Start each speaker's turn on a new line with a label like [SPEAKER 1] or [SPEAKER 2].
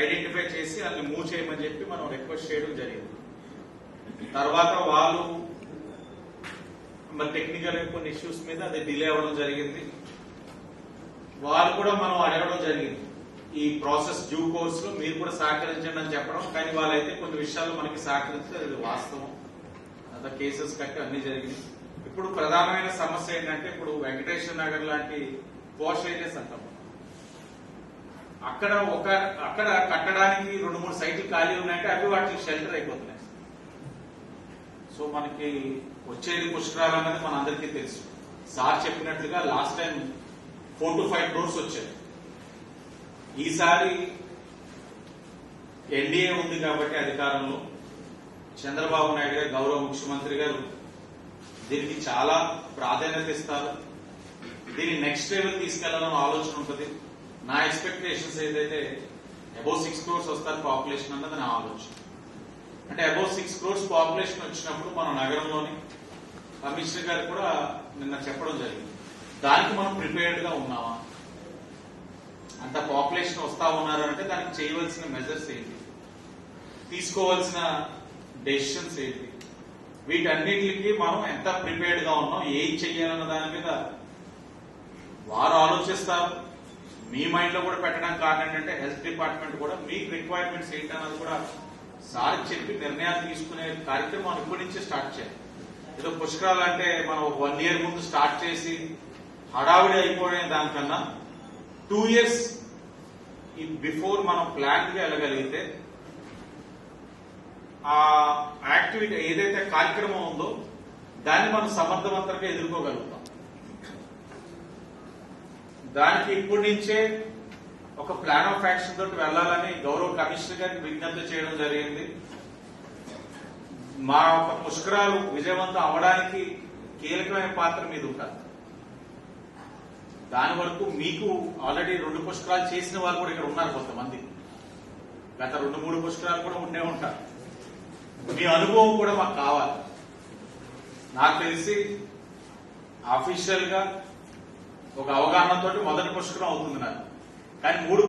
[SPEAKER 1] Identify చేసి అది move చేయమని చెప్పి మనం రిక్వెస్ట్ చేయడం జరిగింది. తర్వాత వాళ్ళు మరి టెక్నికల్ కొన్ని ఇష్యూస్ మీద అది డిలే అవ్వడం జరిగింది. వాళ్ళు కూడా మనం అడగడం జరిగింది. ఈ ప్రాసెస్ డ్యూ కోర్స్లో మీరు కూడా సహకరించండి అని చెప్పడం కానీ వాళ్ళైతే కొన్ని విషయాలు మనకి సహకరించారు అది వాస్తవం. అంత కేసెస్ కట్టి అన్ని జరిగింది ఇప్పుడు ప్రధానమైన సమస్య ఏంటంటే ఇప్పుడు వెంకటేశ్వర నగర్ లాంటి పోష్ ఏరియాస్ అంటాం. అక్కడ ఒక అక్కడ కట్టడానికి రెండు మూడు సైట్లు ఖాళీ ఉన్నాయంటే అవి వాటికి షెల్టర్ అయిపోతున్నాయి. సో మనకి వచ్చేది పుష్కరాలు అన్నది మన అందరికీ తెలుసు. సార్ చెప్పినట్లుగా last time four to five crores వచ్చాయి. ఈసారి ఎన్డీఏ ఉంది కాబట్టి అధికారంలో. చంద్రబాబు నాయుడు గారు గౌరవ ముఖ్యమంత్రి గారు దీనికి చాలా ప్రాధాన్యత ఇస్తారు. దీన్ని నెక్స్ట్ లెవెల్ తీసుకెళ్ళాలని ఆలోచన ఉంటుంది. నా ఎక్స్పెక్టేషన్స్ ఏదైతే అబౌవ్ సిక్స్ క్రోర్స్ వస్తారు పాపులేషన్ అన్నది నా ఆలోచన. అంటే అబౌవ్ సిక్స్ క్రోర్స్ పాపులేషన్ వచ్చినప్పుడు మన నగరంలోని కమిషనర్ గారు కూడా నిన్న చెప్పడం జరిగింది. దానికి మనం ప్రిపేర్డ్గా ఉన్నామా? అంత పాపులేషన్ వస్తా ఉన్నారు అంటే దానికి చేయవలసిన మెజర్స్ ఏంటి? తీసుకోవాల్సిన డెసిషన్స్ ఏంటి? వీటన్నిటికి మనం ఎంత ప్రిపేర్డ్గా ఉన్నాం? ఏం చెయ్యాలన్న దాని మీద వారు ఆలోచిస్తారు. మీ మైండ్లో కూడా పెట్టడానికి కారణం ఏంటంటే హెల్త్ డిపార్ట్మెంట్ కూడా మీకు రిక్వైర్మెంట్స్ ఏంటన్నది కూడా సార్ చెప్పి నిర్ణయాలు తీసుకునే కార్యక్రమం ఇప్పటి నుంచి స్టార్ట్ చేయాలి. ఏదో పుష్కరాలు అంటే మనం ఒక వన్ ఇయర్ ముందు స్టార్ట్ చేసి హడావిడి అయిపోయే దానికన్నా టూ ఇయర్స్ బిఫోర్ మనం ప్లాన్గా వెళ్ళగలిగితే ఆ యాక్టివిటీ ఏదైతే కార్యక్రమం ఉందో దాన్ని మనం సమర్థవంతంగా ఎదుర్కోగలుగుతాం. దానికి ఇప్పటి నుంచే ఒక ప్లాన్ ఆఫ్ యాక్షన్ తోటి వెళ్ళాలని గౌరవ కమిషనర్ గారికి విజ్ఞప్తి చేయడం జరిగింది. మా యొక్క పుష్కరాలు విజయవంతం అవడానికి కీలకమైన పాత్ర మీద ఉంటారు. దాని వరకు మీకు ఆల్రెడీ రెండు పుష్కరాలు చేసిన వాళ్ళు కూడా ఇక్కడ ఉన్నారు కొంతమంది. గత రెండు మూడు పుష్కరాలు కూడా ఉండే ఉంటారు. మీ అనుభవం కూడా మాకు కావాలి. నాకు తెలిసి అఫీషియల్గా ఒక అవగాహనతో మొదటి పుష్కరం అవుతుంది నాకు. కానీ మూడు